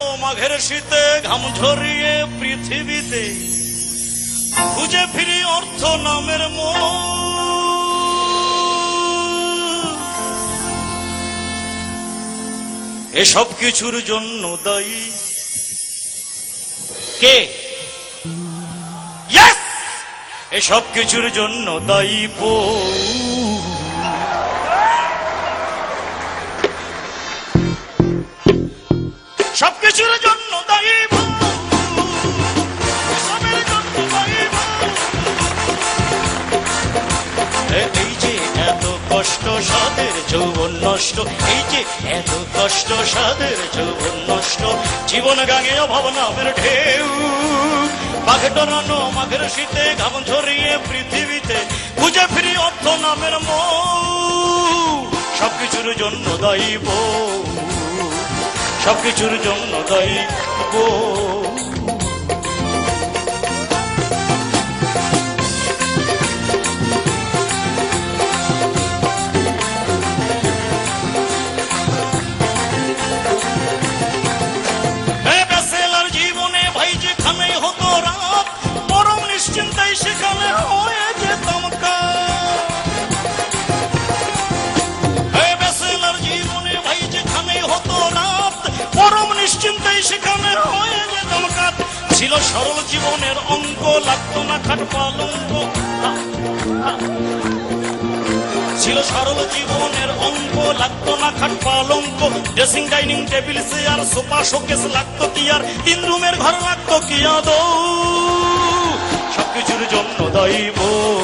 মাঘের শীতে ঘাম ঝরিয়ে পৃথিবীতে, খুঁজে ফিরি অর্থ নামের এসব কিছুর জন্য দায়ী। কে! এসব কিছুর জন্য দায়ী বউ সবকিছুর জন্য দায়ী কষ্ট সাদের যৌবন নষ্ট। এই যে এত কষ্ট সাদের যৌবন নষ্ট। জীবন গাঙে অভাব নামের ঢেউ। বাঘে ডরানো মাঘের শীতে ঘাম ঝরিয়ে পৃথিবীতে খুঁজে ফিরি অর্থ নামের মৌ। সবকিছুর জন্য দায়ী বউ। সবকিছুর জন্য দায়ী সরল জীবনের অঙ্ক লাগতো না খাট ছিল সরল জীবনের অঙ্ক লাগতো না খাট পালঙ্ক dressing dining table chair sofa showcase লাগতো কি আর? তিন রুমের ঘর লাগতো কি আদৌ? সবকিছুর জন্য দায়ী বউ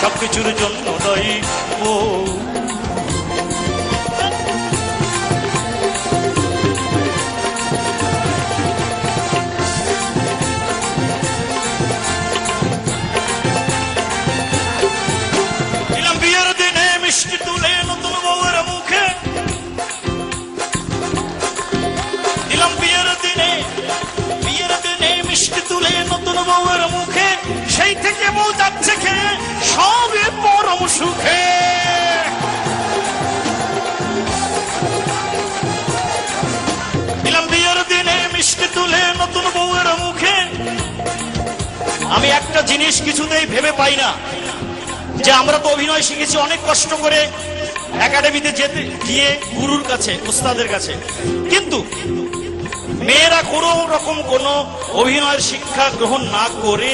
সবকিছুর জন্য দায়ী বউ সেই থেকে বউ যাচ্ছে খেয়ে সবে পরম সুখে। বিয়ের দিনে মিষ্টি তুলে নতুন বউয়ের মুখে। আমি একটা জিনিস কিছুতেই ভেবে পাই না, যে আমরা তো অভিনয় শিখেছি অনেক কষ্ট করে একাডেমিতে যেতে, গিয়ে গুরুর কাছে উস্তাদের কাছে। কিন্তু মেয়েরা কোনো রকম কোনো অভিনয়ের শিক্ষা গ্রহণ না করে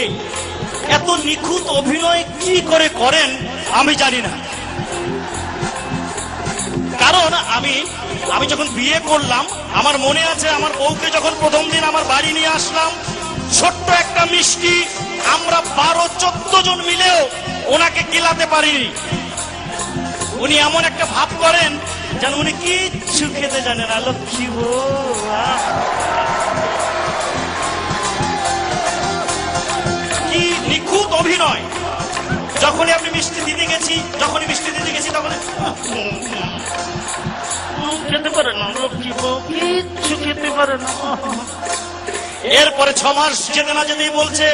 এত নিখুঁত অভিনয় কি করে করেন আমি জানি না। কারণ আমি আমি যখন বিয়ে করলাম, আমার মনে আছে আমার বউকে যখন প্রথম দিন আমার বাড়ি নিয়ে আসলাম, ছোট্ট একটা মিষ্টি, আমরা বারো, চোদ্দ জন মিলেও ওনাকে গিলাতে পারিনি। উনি এমন একটা ভাব করেন যেন উনি কিচ্ছু খেতে জানেন গো কি যখনই আপনি মিষ্টি দিতে গেছি যখনই মিষ্টি দিতে গেছি তখন খেতে পারে না লক্ষ্মী বউ কিচ্ছু খেতে পারে না। এরপরে ছ মাস যেতে না যেতেই বলছে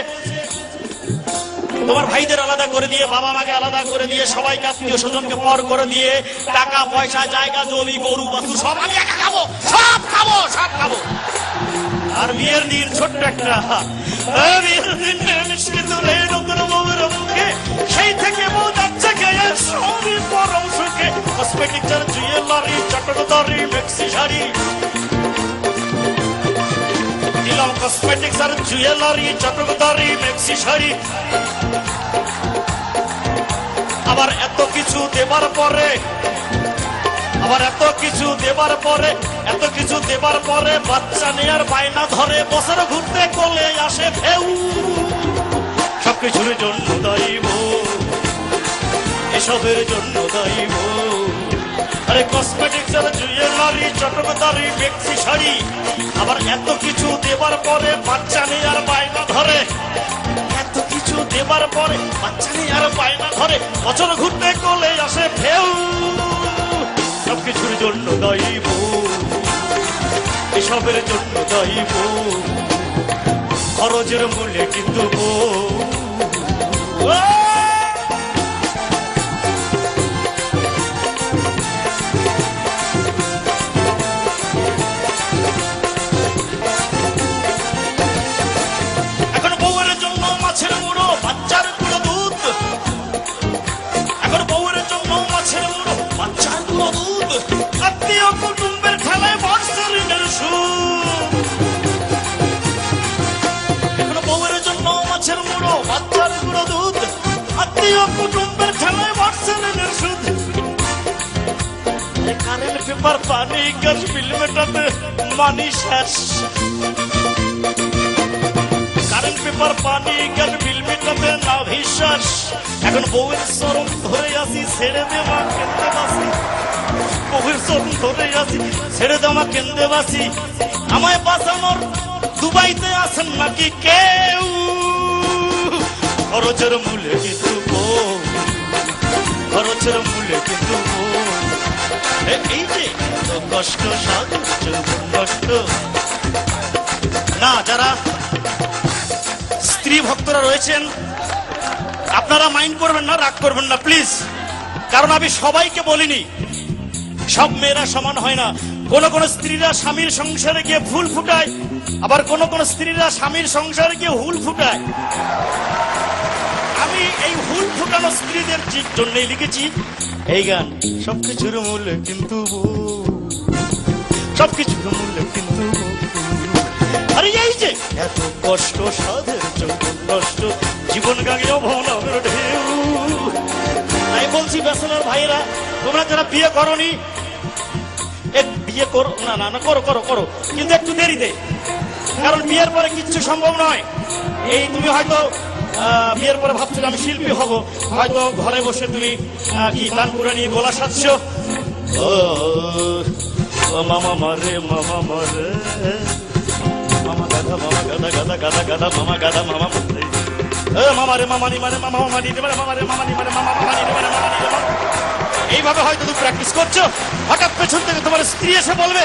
তোমার ভাইদের আলাদা করে দিয়ে বাবা মাকে আলাদা করে দিয়ে সবাইকে আত্মীয় স্বজনকে পর করে দিয়ে টাকা পয়সা জায়গা জমি গরু বাছু সব আমি একা খাব সব খাব সব খাব। আর বিয়ের দিন ছোট্ট একটা বিয়ের দিন মিষ্টি তুলে নতুন সেই থেকে যাচ্ছে খেয়ে সবই পরম সুখে। কসমেটিক চার জুয়েলারি চটকদারি মেক্সি শাড়ি দিলাম কসমেটিক্স আর জুয়েলারি চটকদারি মেক্সি শাড়ি আবার এত কিছু দেবার পরে, আবার এত কিছু দেবার পরে, এত কিছু দেবার পরে বাচ্চা নেয়ার বায়না ধরে বছর ঘুরতে কোলে আসে ফেউ সবকিছুর জন্য দায়ী। এসবের জন্য দায়ী। আরে কসমেটিক্স আর জুয়েলারি চটকদারি মেক্সি শাড়ি, আবার এত কিছু দেবার পরে বাচ্চা নেই আর বায়না ধরে। এত কিছু দেবার পরে বাচ্চা নেই আর বায়না ধরে। বছর ঘুরতে কোলে আসে ফেউ সবকিছুর জন্য দায়ী এসবের জন্য দায়ী খরচের মূল্যে কিন্তু বউ Whoa! আত্মীয় paper gas money current paper না এখন বউয়ের চরম ধরে আসি ছেড়ে দে মা কেন্দে বাসি বউয়ের চরম ধরে আসি ছেড়ে দে মা কেন্দে বাসি আমায় বাঁচানোর দুবাইতে আছেন নাকি কেউ খরচের মূল্যে কিন্তু খরচের মূল্যে কিন্তু এই যে কষ্ট যৌবন না, যারা স্ত্রী ভক্তরা রয়েছেন, আপনারা মাইন্ড করবেন না, রাগ করবেন না, প্লিজ। কারণ আমি সবাইকে বলিনি, সব মেয়েরা সমান হয় না। কোন কোন স্ত্রীরা স্বামীর সংসারে গিয়ে ফুল ফুটায়, আবার কোন কোন স্ত্রীরা স্বামীর সংসারে গিয়ে হুল ফুটায়। এই হুল ফুটানো স্ত্রীদের জন্যই লিখেছি এই গান সবকিছুর মূল্য কিন্তু। সবকিছুর মূল্য কিন্তু। আরে এই যে এত কষ্ট, সাধের যৌবন কষ্ট জীবন গাঙিয়ে ভবনের ঢেউ বলছি বেসনের ভাইরা তোমরা যারা বিয়ে করনি বিয়ে করো, না না না, করো করো করো, কিন্তু একটু দেরিতে কারণ বিয়ের পরে কিচ্ছু সম্ভব নয় এই তুমি হয়তো বিয়ের পরে ভাবছ আমি শিল্পী হব। হয়তো ঘরে বসে তুমি কি তানপুরা নিয়ে গলা সাজছ? মামা মারে মামা মারে। মামা গাদা মামা গাদা গাদা গাদা গাদা মামা গাদা মামা মারে। মামা রে, মামা নি মানে মামা মামা নি রে মানে মামা রে, মামা নি মানে মামা মামা নি রে মানে মামা নি। এইভাবে হয়তো তুমি প্র্যাকটিস করছ। হঠাৎ পেছন থেকে তোমার স্ত্রী এসে বলবে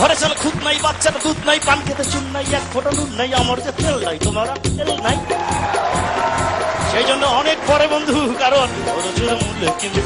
ঘরে চল খুদ নাই বাচ্চারা দুধ নাই, পান খেতে চুন নাই, এক ফোটা নুন নাই, আমার যে তেল নাই, তোমার তেল নাই। সেই জন্য অনেক পরে বন্ধু, কারণ প্রচুর মূল্য কিন্তু